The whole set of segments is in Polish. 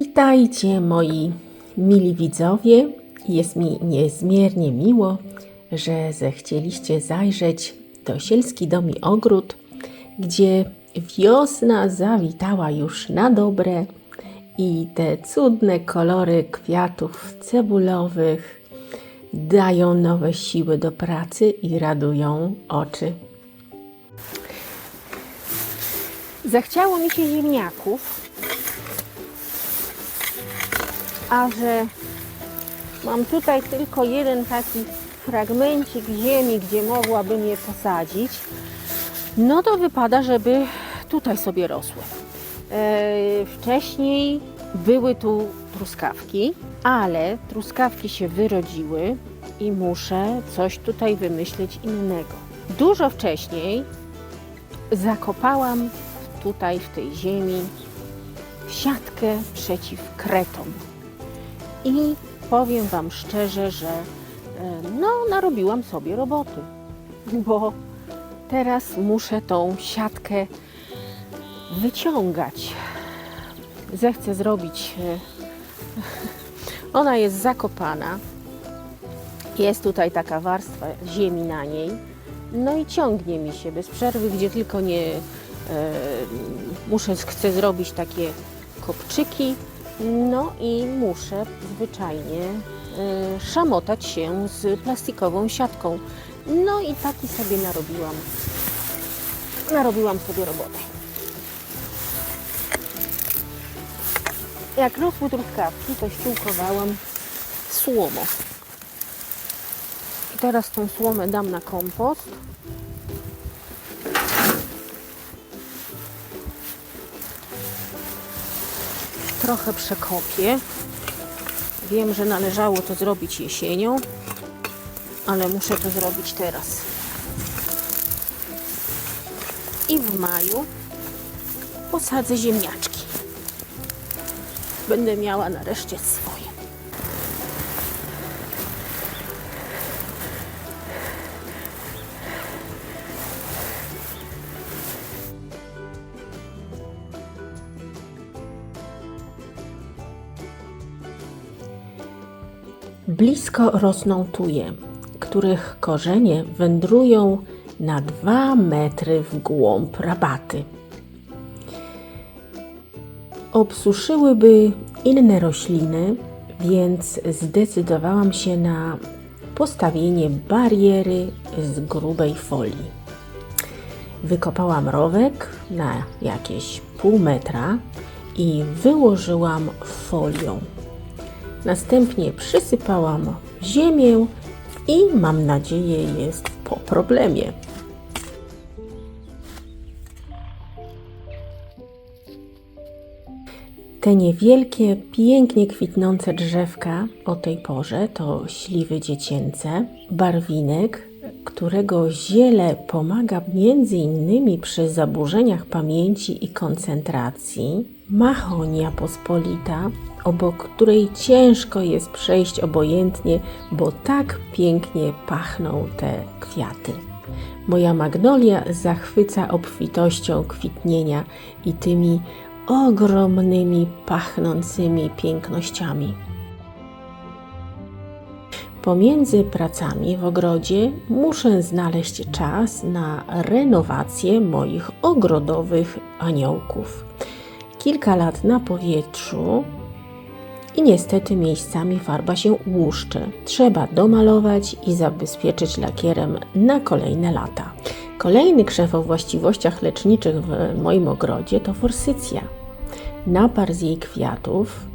Witajcie moi mili widzowie. Jest mi niezmiernie miło, że zechcieliście zajrzeć do Sielski Dom i Ogród, gdzie wiosna zawitała już na dobre i te cudne kolory kwiatów cebulowych dają nowe siły do pracy i radują oczy. Zachciało mi się ziemniaków, a że mam tutaj tylko jeden taki fragmencik ziemi, gdzie mogłabym je posadzić, no to wypada, żeby tutaj sobie rosły. E, wcześniej były tu truskawki, ale truskawki się wyrodziły i muszę coś tutaj wymyślić innego. Dużo wcześniej zakopałam tutaj w tej ziemi siatkę przeciw kretom. I powiem Wam szczerze, że e, no, narobiłam sobie roboty, bo teraz muszę tą siatkę wyciągać. Zechcę zrobić. e, Ona jest zakopana. Jest tutaj taka warstwa ziemi na niej. No i ciągnie mi się bez przerwy, gdzie tylko nie e, muszę, chcę zrobić takie kopczyki. No i muszę zwyczajnie e, szamotać się z plastikową siatką. No i taki sobie narobiłam. Narobiłam sobie robotę. Jak rosły truskawki, to ściółkowałam słomą. I teraz tą słomę dam na kompost. Trochę przekopię. Wiem, że należało to zrobić jesienią, ale muszę to zrobić teraz. I w maju posadzę ziemniaczki. Będę miała nareszcie swoje. Blisko rosną tuje, których korzenie wędrują na dwa metry w głąb rabaty. Obsuszyłyby inne rośliny, więc zdecydowałam się na postawienie bariery z grubej folii. Wykopałam rowek na jakieś pół metra i wyłożyłam folią. Następnie przysypałam ziemię i mam nadzieję jest po problemie. Te niewielkie, pięknie kwitnące drzewka o tej porze to śliwy dziecięce, barwinek, którego ziele pomaga między innymi przy zaburzeniach pamięci i koncentracji, machonia pospolita, obok której ciężko jest przejść obojętnie, bo tak pięknie pachną te kwiaty. Moja magnolia zachwyca obfitością kwitnienia i tymi ogromnymi, pachnącymi pięknościami. Pomiędzy pracami w ogrodzie muszę znaleźć czas na renowację moich ogrodowych aniołków. Kilka lat na powietrzu i niestety miejscami farba się łuszczy. Trzeba domalować i zabezpieczyć lakierem na kolejne lata. Kolejny krzew o właściwościach leczniczych w moim ogrodzie to forsycja. Napar z jej kwiatów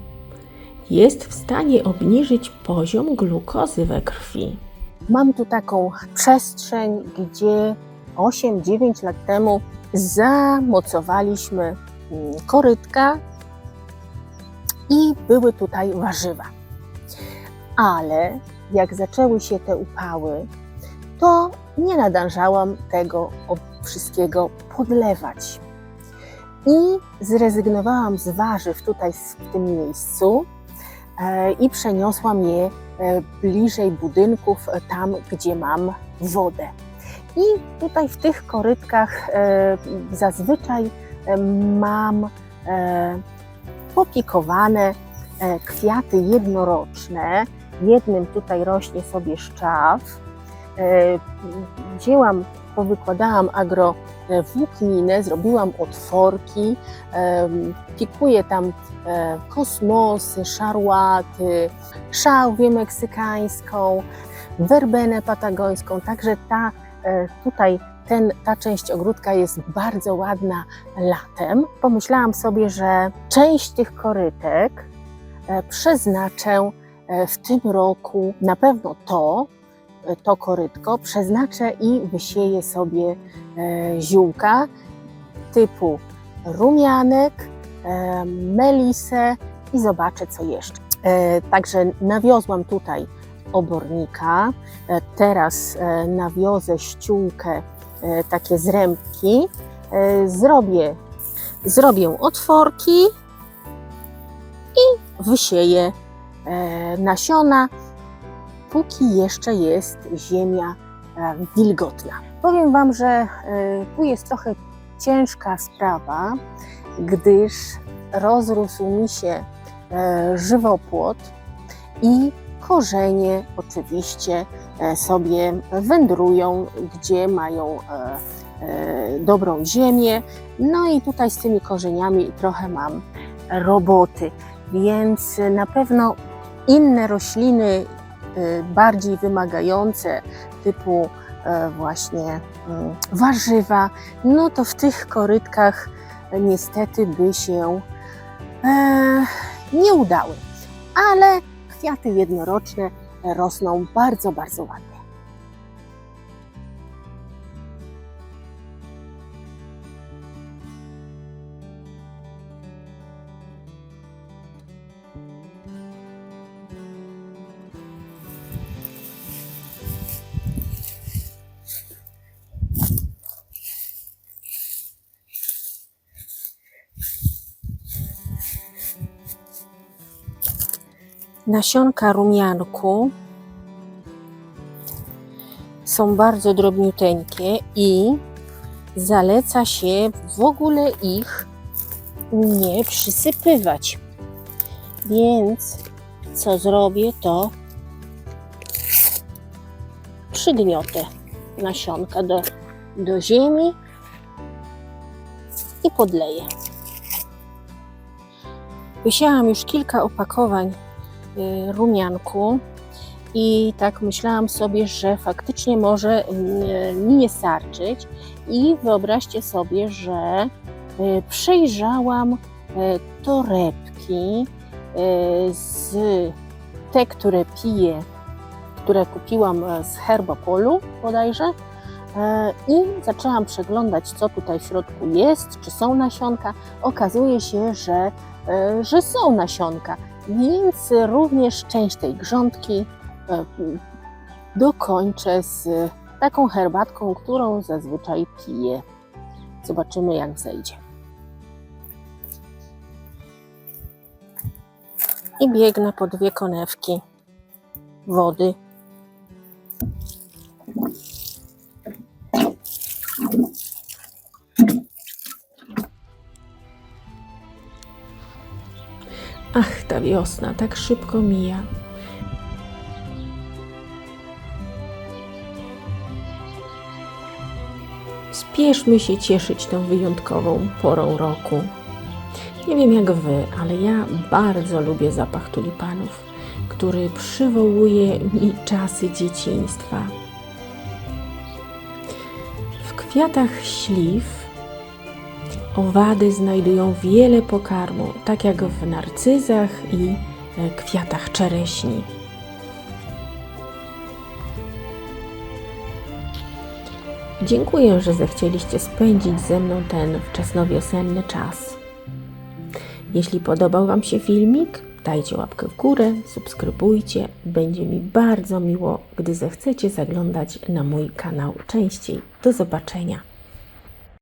jest w stanie obniżyć poziom glukozy we krwi. Mam tu taką przestrzeń, gdzie 8-9 lat temu zamocowaliśmy mm, korytka i były tutaj warzywa. Ale jak zaczęły się te upały, to nie nadążałam tego wszystkiego podlewać. I zrezygnowałam z warzyw tutaj w tym miejscu e, i przeniosłam je e, bliżej budynków, e, tam gdzie mam wodę. I tutaj w tych korytkach zazwyczaj mam popikowane e, kwiaty jednoroczne. Jednym tutaj rośnie sobie szczaw. E, Wzięłam, powykładałam agrowłókninę, zrobiłam otworki, pikuję tam e, kosmosy, szarłaty, szałwię meksykańską, werbenę patagońską, także ta e, tutaj ten, ta część ogródka jest bardzo ładna latem. Pomyślałam sobie, że część tych korytek e, przeznaczę e, w tym roku, na pewno to, e, to korytko, przeznaczę i wysieję sobie ziółka typu rumianek, melisę i zobaczę co jeszcze. Także nawiozłam tutaj obornika. Teraz nawiozę ściółkę, takie zrębki. E, Zrobię, zrobię otworki i wysieję e, nasiona, póki jeszcze jest ziemia e, wilgotna. Powiem Wam, że e, tu jest trochę ciężka sprawa, gdyż rozrósł mi się e, żywopłot i korzenie oczywiście e, sobie wędrują, gdzie mają e, e, dobrą ziemię. No i tutaj z tymi korzeniami trochę mam roboty, więc na pewno inne rośliny bardziej wymagające, typu właśnie mm, warzywa, no to w tych korytkach niestety by się nie udały. Ale kwiaty jednoroczne rosną bardzo, bardzo ładnie. Nasionka rumianku są bardzo drobniuteńkie i zaleca się w ogóle ich nie przysypywać. Więc co zrobię, to przygniotę nasionka do, do ziemi i podleję. Wysiałam już kilka opakowań rumianku. I tak myślałam sobie, że faktycznie może y, mi nie starczyć. I wyobraźcie sobie, że y, przejrzałam y, torebki y, z te, które piję, które kupiłam e, z Herbopolu bodajże e, i zaczęłam przeglądać, co tutaj w środku jest, czy są nasionka. Okazuje się, że, e, że są nasionka, więc również część tej grządki e, dokończę z taką herbatką, którą zazwyczaj piję. Zobaczymy, jak zejdzie. I biegnę po dwie konewki wody. Wiosna tak szybko mija. Spieszmy się cieszyć tą wyjątkową porą roku. Nie wiem jak wy, ale ja bardzo lubię zapach tulipanów, który przywołuje mi czasy dzieciństwa. W kwiatach śliw owady znajdują wiele pokarmu, tak jak w narcyzach i e, kwiatach czereśni. Dziękuję, że zechcieliście spędzić ze mną ten wczesnowiosenny czas. Jeśli podobał Wam się filmik, dajcie łapkę w górę, subskrybujcie. Będzie mi bardzo miło, gdy zechcecie zaglądać na mój kanał częściej. Do zobaczenia.